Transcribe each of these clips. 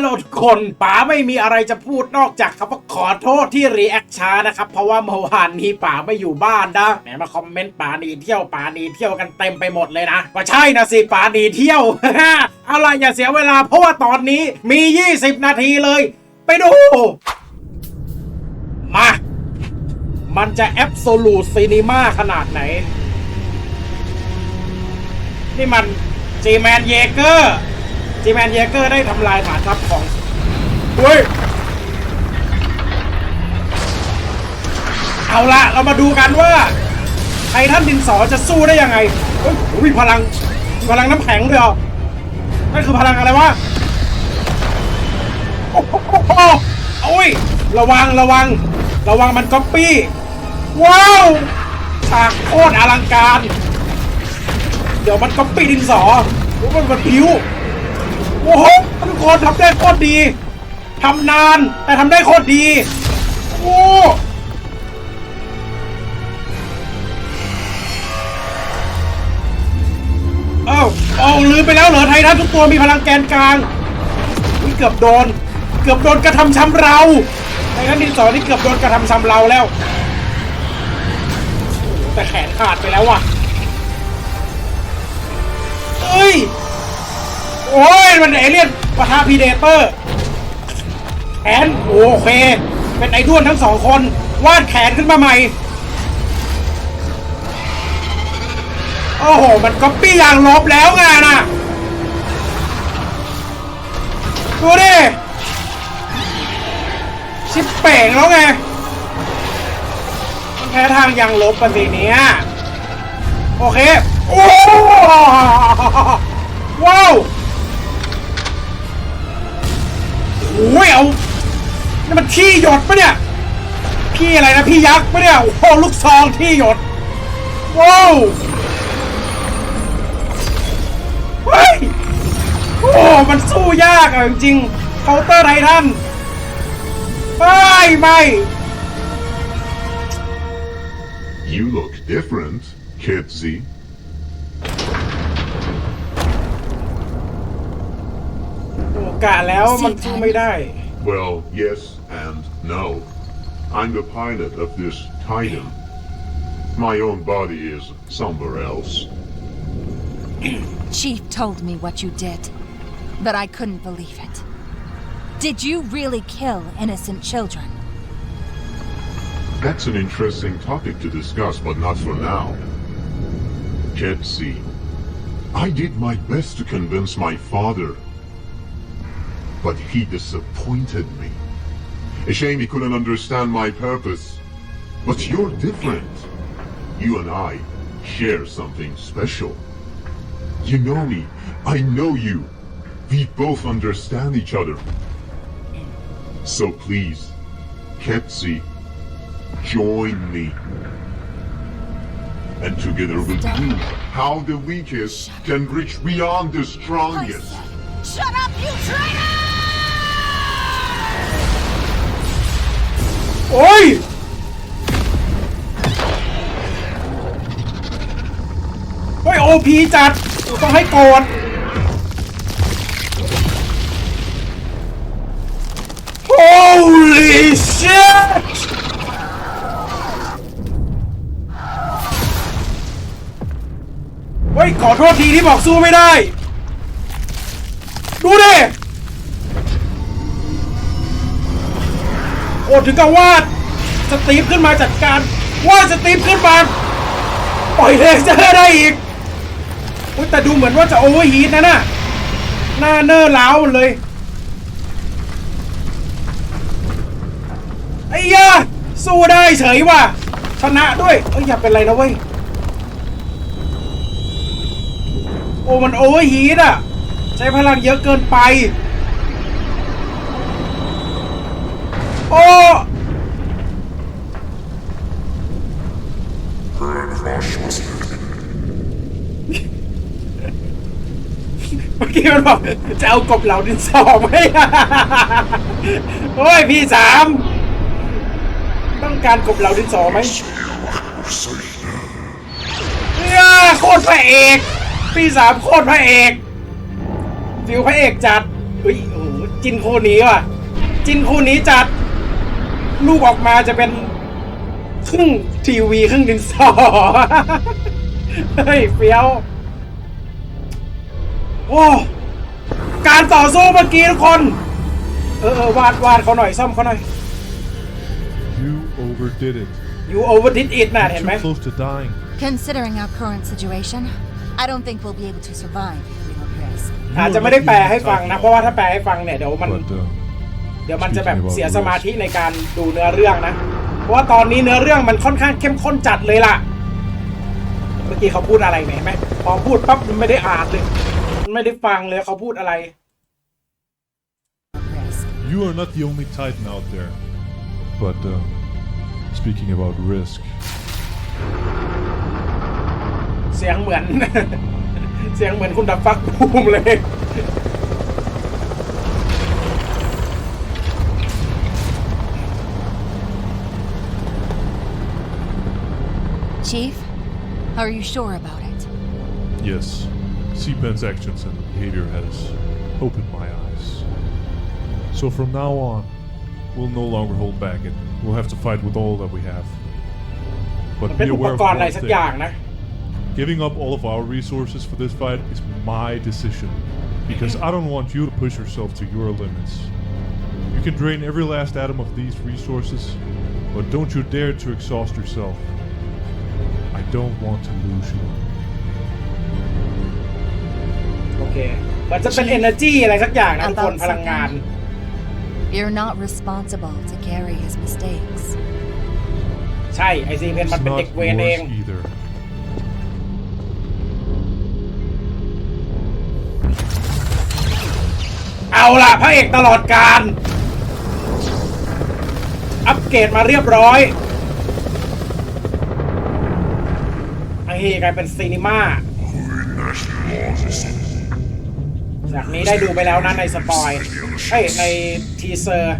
ลโหลทุกคนป๋าไม่มีอะไรจะพูดนอกจากคำว่าขอโทษที่รีแอคช้านะครับ เพราะว่าเมื่อวานนี้ป๋าไม่อยู่บ้านนะแหมมาคอมเมนต์ป๋าหนีเที่ยวป๋าหนีเที่ยวกันเต็มไปหมดเลยนะก็ใช่นะสิป๋าหนีเที่ยวอะไรอย่าเสียเวลาเพราะว่าตอนนี้มี 20 นาทีเลย ไปดู มา มันจะแอบโซลูทซีนีมาขนาดไหน นี่มันจีแมนเยเกอร์ จีแมนเยเกอร์ได้ทำลายฐานทัพของเฮ้ย เอาละเรามาดูกันว่าไททันดินสอจะสู้ได้ยังไงเฮ้ยโอ้ยพลังพลังน้ำแข็งด้วยเหรอนั่นคือพลังอะไรวะโอ้โอ้ยระวังระวัง ระวังมันก๊อปปี้ ว้าวฉากโคตรอลังการ เดี๋ยวมันก๊อปปี้ดินสอมันมันผิว โอ้โหทุกคนทำได้โคตรดีทำนานแต่ทำได้โคตรดี โอ้เอ้าเอาลืมไปแล้วเหรอไททันทุกตัวมีพลังแกนกลางนี่เกือบโดน เกือบโดนกระทำช้ำเราไททันดินสอนี่เกือบโดนกระทำช้ำเราแล้วแต่แขนขาดไปแล้วว่ะเอ้ย โอ้ยมันเอเลี่ยนปะทะพีเดเตอร์แขนโอเค เป็นไอ้ด้วนทั้งสองคน วาดแขนขึ้นมาใหม่ โอ้โห มันก๊อปปี้อย่างลบแล้วไงนะดูดิชิปเป่งแล้วไง มันแพ้ทางยางลบปะสิเนี้ยโอเค โอ้ว้าว อ้ยเอานี่มันที่หยดปะเนี่ย พี่อะไรนะพี่ยักษ์ปะเนี่ย โอ้โหลูกซองที่หยด ว้าวเฮ้ยโอ้มันสู้ยากอะจริงเคาน์เตอร์ไททันไม่ไม่ You look different, Kid Z. กาสแล้วมันสู้ไม่ได้ Well, yes and no. I'm the pilot of this Titan. My own body is somewhere else. Chief told me what you did, but I couldn't believe it. Did you really kill innocent children? That's an interesting topic to discuss, but not for now. Ketsi, I did my best to convince my father, but he disappointed me. A shame he couldn't understand my purpose. But you're different. You and I share something special. You know me. I know you. We both understand each other. So please, Ketsi, join me. And together we'll prove how the weakest can reach beyond the strongest. Shut up, you traitor! โอ้ยเฮ้ยโอพีจัด ต้องให้โกรธ Holy shit เฮ้ย ขอโทษทีที่บอกสู้ไม่ได้ ดูดิ โอ้ถึงกับวาดสตีฟขึ้นมาจัดการวาดสตีฟขึ้นมาปล่อยเลเซอร์ได้อีกแต่ดูเหมือนว่าจะโอเวอร์ฮีทนะน่ะหน้าเนอร์ล้าวหมดเลยไอ้ยาสู้ได้เฉยว่ะชนะด้วยเอ้ยอย่าเป็นไรนะเว้ยโอ้มันโอเวอร์ฮีทอะ ใช้พลังเยอะเกินไป โอ้เมื่อกี้มันบอกจะเอากบเหล่าดินสอไหมโอ้ยพี่สามต้องการกบเหล่าดินสอไหมเนี่ยโคตรพระเอก พี่สามโคตรพระเอกฟิวพระเอกจัดอุ้ยโอ้จินคู่นี้ว่ะ จินคู่นี้จัด ลูกออกมาจะเป็นครึ่งทีวีครึ่งดินสอเฮ้ยเฟี้ยว โอ้การต่อสู้เมื่อกี้ทุกคน เออเออวาดวาดเขาหน่อยซ่อมเขาหน่อย You overdid it. you overdid it น่ะเห็นไหม Too close to dying. Considering our current situation, I don't think we'll be able to survive without rest. อาจจะไม่ได้แปลให้ฟังนะ เพราะว่าถ้าแปลให้ฟังเนี่ยเดี๋ยวมัน But uh, เดี๋ยวมันจะแบบเสียสมาธิในการดูเนื้อเรื่องนะ เพราะว่าตอนนี้เนื้อเรื่องมันค่อนข้างเข้มข้นจัดเลยล่ะ เมื่อกี้เขาพูดอะไรเนี่ยเห็นไหมพอพูดปั๊บมันไม่ได้อ่านเลย มันไม่ได้ฟังเลยเขาพูดอะไร Rest. you are not the only Titan out there. But uh, speaking about risk, เสียงเหมือน เสียงเหมือนคุณดับฟักภูมิเลย Chief, are you sure about it? yes, Seapen's actions and behavior has opened my eyes. So from now on, we'll no longer hold back and we'll have to fight with all that we have. มัน But เป็น be อุป aware of กรณ์อะไร one สัก thing. อย่างนะ Giving up all of our resources for this fight is my decision. Because I don't want you to push yourself to your limits. You can drain every last atom of these resources, but don't you dare to exhaust yourself. I don't want to lose you. โอเค มันจะเป็น energy อะไรสักอย่างนะทุกคน About พลังงาน You're not responsible to carry his mistakes. ใช่ ไอซีเพน It's มันเป็น not เด็กเวรเอง yours either. เอาล่ะ พระเอกตลอดการ อัปเกรดมาเรียบร้อย ไอ้กลายเป็นซีนิม่าจากนี้ได้ดูไปแล้วนะในสปอยเอ้ยในทีเซอร์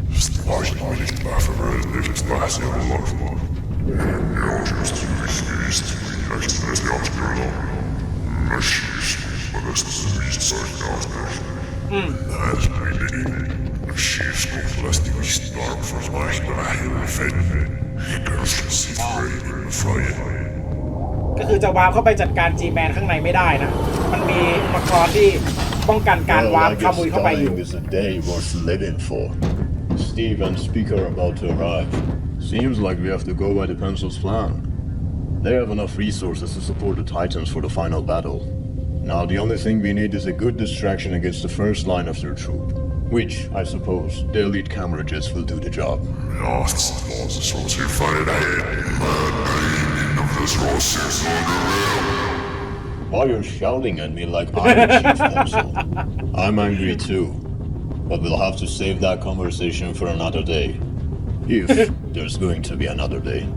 ก็คือจะวาร์ปเข้าไปจัดการจีแมนข้างในไม่ได้นะ มันมีอุปกรณ์ที่ป้องกันการ Well, วาร์ป I ขมุย guess เข้าไปอยู่ dying is a day worth living for. Steve and Speaker are about to arrive. Seems like we have to go by the Pencil's plan. They have enough resources to support the Titans for the final battle. Now, the only thing we need is a good distraction against the first line of their troop. Which, I suppose, their lead camera jets will do the job. Why you're shouting at me like I'm the chief pencil? I'm angry too. But we'll have to save that conversation for another day. If there's going to be another day.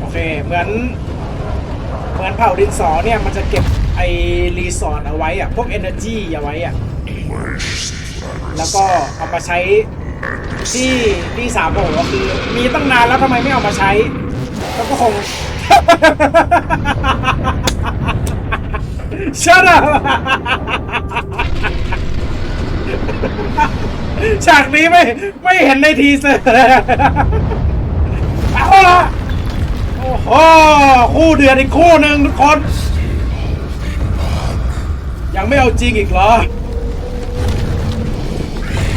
โอเค เหมือน เหมือนเผ่าดินสอเนี่ย มันจะเก็บ ไอรีสอร์ทเอาไว้อะพวก energy เอาไว้อะแล้วก็เอามาใช้ที่ที่สามบอกว่าคือมีตั้งนานแล้วทำไมไม่เอามาใช้ แล้วก็คง Shut up ฉากนี้ไม่ไม่เห็นในทีเซอร์เอาละโอ้โหคู่เดือดอีกคู่หนึ่งทุกคน ยังไม่เอาจริงอีกเหรอ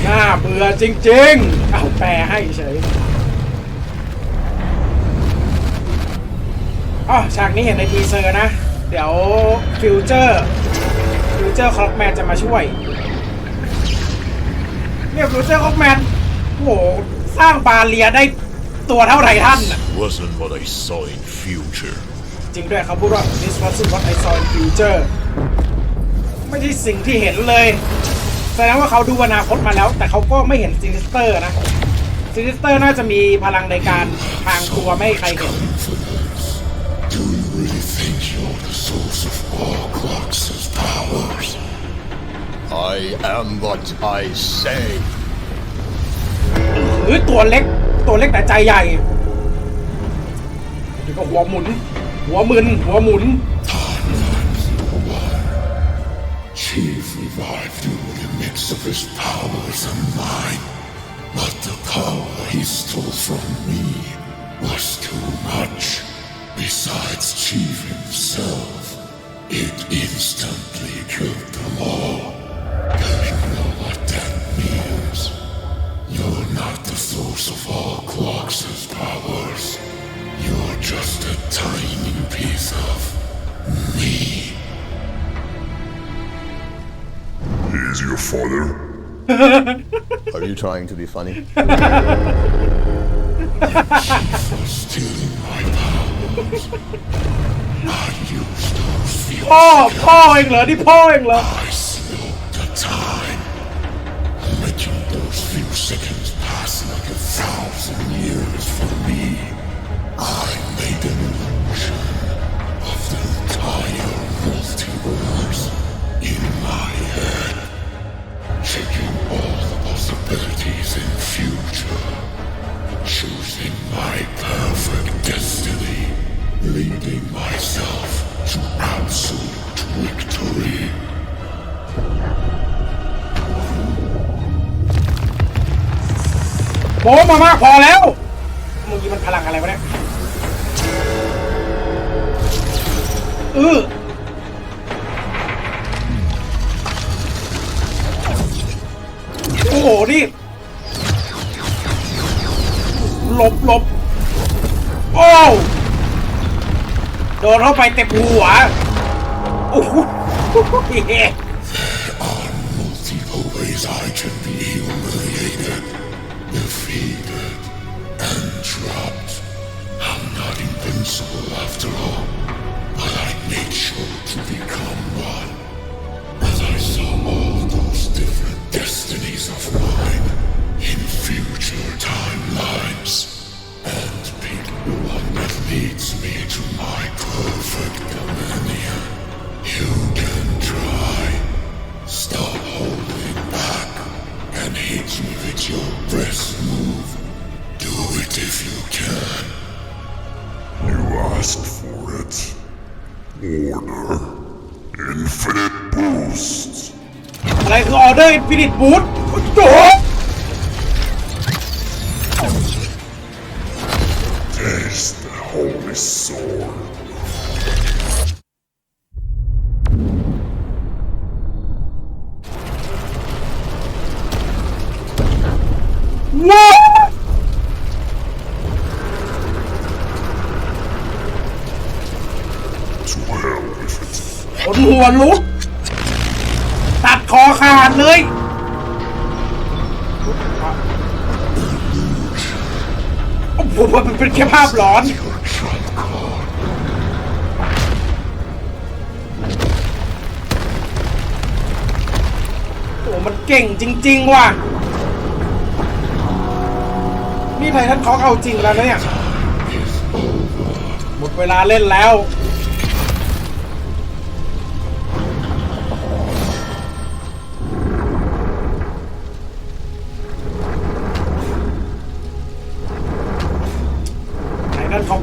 น่าเบื่อจริงๆ เอาแปลให้เฉยอ๋อฉากนี้เห็นในทีเซอร์นะ เดี๋ยวฟิวเจอร์ฟิวเจอร์คล็อกแมนจะมาช่วย เนี่ยฟิวเจอร์คล็อกแมนโอ้โหสร้างบาเลียได้ตัวเท่าไหร่ท่านน่ะ Wasn't what I saw in future. จริงด้วยเขาพูดว่า this wasn't what I saw in future ไม่ใช่สิ่งที่เห็นเลยแสดงว่าเขาดูอนาคตมาแล้ว แต่เขาก็ไม่เห็นซินิสเตอร์นะซินิสเตอร์น่าจะมีพลังในการพรางตัวไม่ให้ใครเห็น Do you really think you're the source of all Clox's powers? I am what I say. หรือตัวเล็กตัวเล็กแต่ใจใหญ่นี่ก็หัวหมุน หัวมึนหัวหมุน Chief revived you in the midst of his powers and mine. But the power he stole from me was too much. Besides Chief himself, it instantly killed them all. Do you know what that means? You're not the source of all Clox's powers. You're just a tiny piece of me. is your father? Are you trying to be funny? For stealing my powers. I used those few พ่อ พ่อเองเหรอ นี่พ่อเองเหรอ I ม้มามากพอแล้วเมื่อกี้มันพลังอะไรวะเนี่ยเออโอ้โหนี่หลบหลบโอ้วโดนเข้าไปเต็มหัวโอ้โห Multiple ways I can be humiliated, invincible after all, ฟินิตบูทโอ้โห Taste the holy sword. ว้าว To hell with it. ขนหัวลุก ค่ภาพหลอน โอ้มันเก่งจริง ๆ ว่ะ นี่ไททันคอกเอาจริงแล้วนะเนี่ย หมดเวลาเล่นแล้ว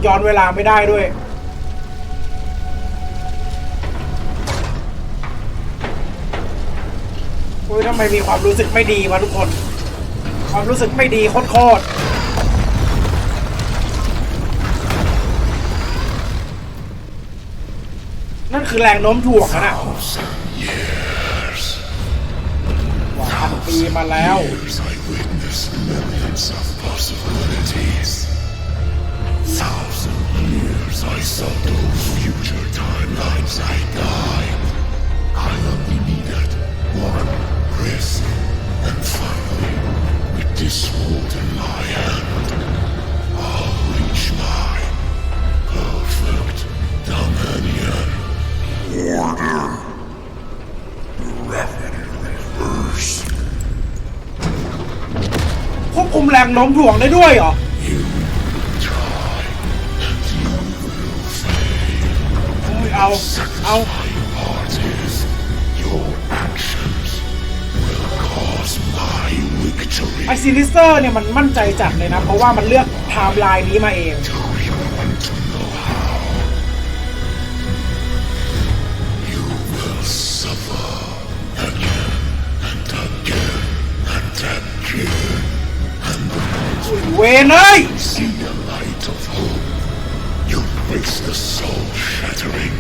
ย้อนเวลาไม่ได้ด้วย โอ้ยทำไมมีความรู้สึกไม่ดีวะทุกคน ความรู้สึกไม่ดีโคตรนั่นคือแรงโน้มถ่วงนะน่ะ Years. กว่าพันปีมาแล้ว Years I witnessed millions of possibilities. Thousand years I saw those future timelines I died. I only needed one risk. And finally, with this sword in my hand, I'll reach my perfect dominion. Order. Reverse. ควบคุมแรงโน้มถ่วงได้ด้วยเหรอ เอาเอา ไอซิลิสเตอร์เนี่ยมันมั่นใจจัดเลยนะ เพราะว่ามันเลือกไทม์ไลน์นี้มาเองเวนเอ See the light of hope. You face the soul shattering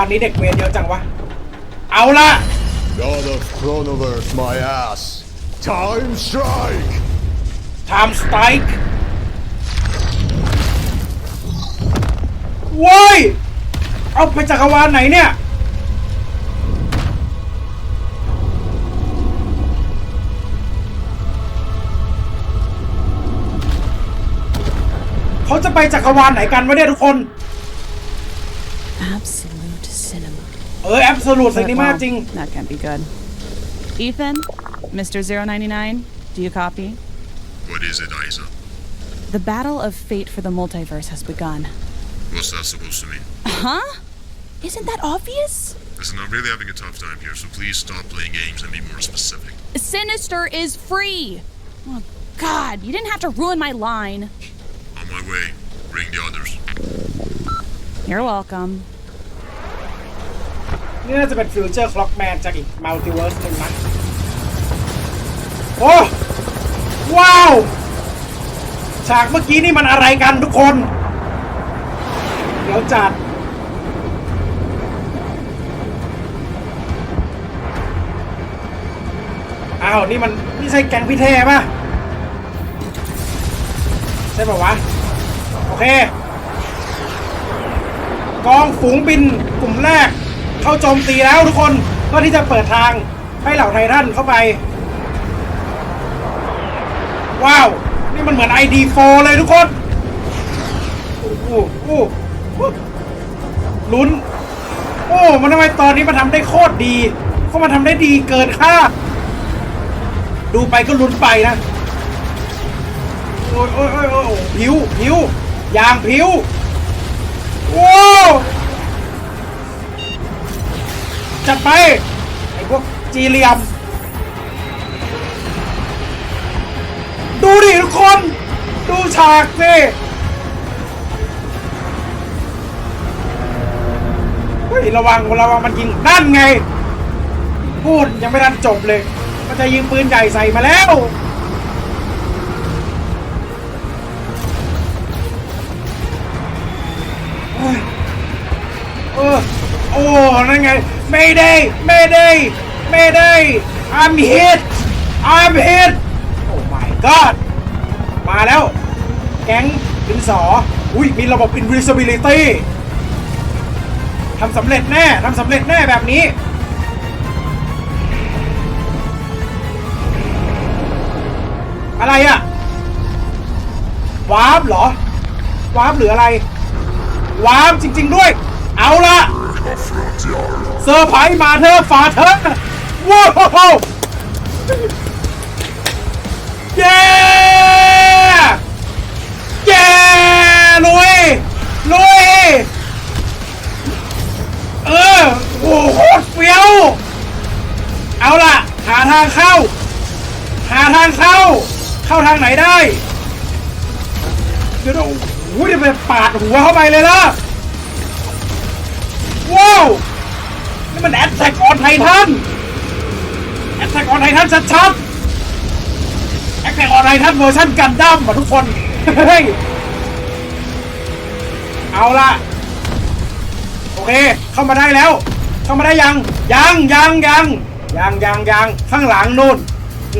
าลนี้เด็กเวรเยอะจังวะ เอาละ God of Chronoverse, my ass. Time strike! Time Strike โว้ย เอาไปจักรวาลไหนเนี่ย เขาจะไปจักรวาลไหนกันวะเนี่ยทุกคน Absolute cinema. เออแอบสูตรสินิมา Well, จริง That can't be good. Ethan, Mr. 099, do you copy? What is it, Isa? The battle of fate for the multiverse has begun. What's that supposed to mean? Huh? Isn't that obvious? Listen, I'm really having a tough time here, so please stop playing games and be more specific. Sinister is free! Oh, God, you didn't have to ruin my line. On my way. Bring the others. You're welcome. นี่น่าจะเป็นฟิวเจอร์คล็อกแมนจากอีกมัลติเวิร์สหนึ่งนะโอ้ว้าว ฉากเมื่อกี้นี่มันอะไรกันทุกคน เดี๋ยวจัด อ้าว นี่มัน นี่ใช่แกงพี่เท่ปะใช่ปะวะ โอเค กองฝูงบินกลุ่มแรก เข้าโจมตีแล้วทุกคนเพื่อที่จะเปิดทางให้เหล่าไททันเข้าไป ว้าว นี่มันเหมือน ID4 เลยทุกคนโอ้โหโอ้ลุ้น โอ้ มันทำไมตอนนี้มันทำได้โคตรดีเขามันทำได้ดีเกินคาดดูไปก็ลุ้นไปนะ โอ้ยโอ้ยโอ้ยโอ้ยโอ้ยผิวผิวยางผิวว้าว จัดไป ไอ้พวกจีเรียม ดูดิทุกคน ดูฉากสิเฮ้ยระวังระวังมันยิงนั่นไง พูดยังไม่ทันจบเลย มันจะยิงปืนใหญ่ใส่มาแล้วเออโอ้นั่นไง ไม่ได้ไม่ได้ไม่ได้ I'm hit I'm hit โอ้ my god มาแล้ว แก๊งดินสอ อุ้ยมีระบบ invisibility ทำสำเร็จแน่ทำสำเร็จแน่แบบนี้ อะไรอะวาร์ปเหรอวาร์ปหรืออะไรวาร์ปจริง ๆ ด้วย เอาละ เซอร์ไพรส์มาเธอฝาเธอว้าวเย้เย้ลุยลุยเออโอ้โหเฟี้ยวเอาล่ะ หาทางเข้า หาทางเข้า เข้าทางไหนได้ เดี๋ยวโอ้ยจะไปปาดหัวเข้าไปเลยล่ะ ว้าวนี่มันแอตแทกออนไททันแอตแทกออนไททันชัดๆแอตแทกออนไททันเวอร์ชันกันดั้มอะทุกคนเฮ้ยเอาละโอเค เข้ามาได้แล้ว เข้ามาได้ยัง ยังยังยังยังยังยังข้างหลังนู่น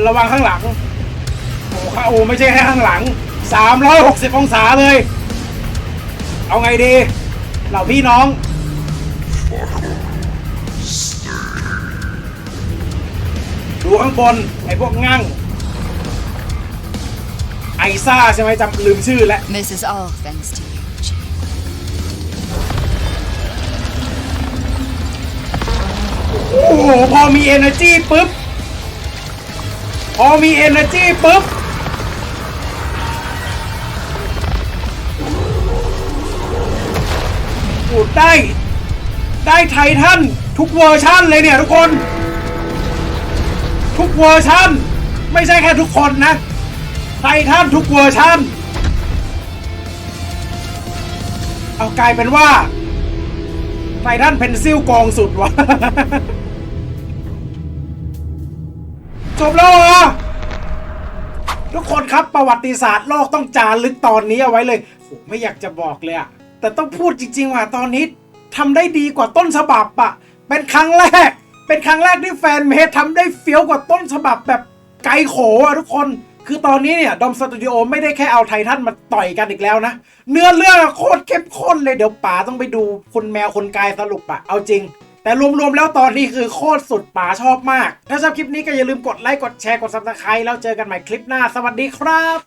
ระวังข้างหลัง โอ้ข้าโอ้ไม่ใช่แค่ข้างหลัง 360 องศาเลย เอาไงดี เหล่าพี่น้อง ดูข้างบน ไอ้พวกงั่ง ไอซ่าใช่ไหมจำลืมชื่อแล้ว This is all thanks to you, โอ้โห พอมี energy ปุ๊บ พอมี energy ปุ๊บได้ ได้ไททันทุกเวอร์ชั่นเลยเนี่ยทุกคน ทุกเวอร์ชันไม่ใช่แค่ทุกคนนะไททันทุกเวอร์ชันเอากลายเป็นว่าไททันเพนซิลกองสุดวะจบแล้วเหรอทุกคนครับประวัติศาสตร์โลกต้องจารึกตอนนี้เอาไว้เลยโหไม่อยากจะบอกเลยอะแต่ต้องพูดจริง ๆ ว่าตอนนี้ทำได้ดีกว่าต้นฉบับอะเป็นครั้งแรก เป็นครั้งแรกที่แฟนเมดทำได้เฟี้ยวกว่าต้นฉบับแบบไกลโขอะทุกคน คือตอนนี้เนี่ยดอมสตูดิโอไม่ได้แค่เอาไททันมาต่อยกันอีกแล้วนะ เนื้อเรื่องโคตรเข้มข้นเลยเดี๋ยวป๋าต้องไปดูคนแมวคนกายสรุปอะเอาจริง แต่รวมๆแล้วตอนนี้คือโคตรสุดป๋าชอบมาก ถ้าชอบคลิปนี้ก็อย่าลืมกดไลค์กดแชร์กดซับสไครต์แล้วเจอกันใหม่คลิปหน้าสวัสดีครับ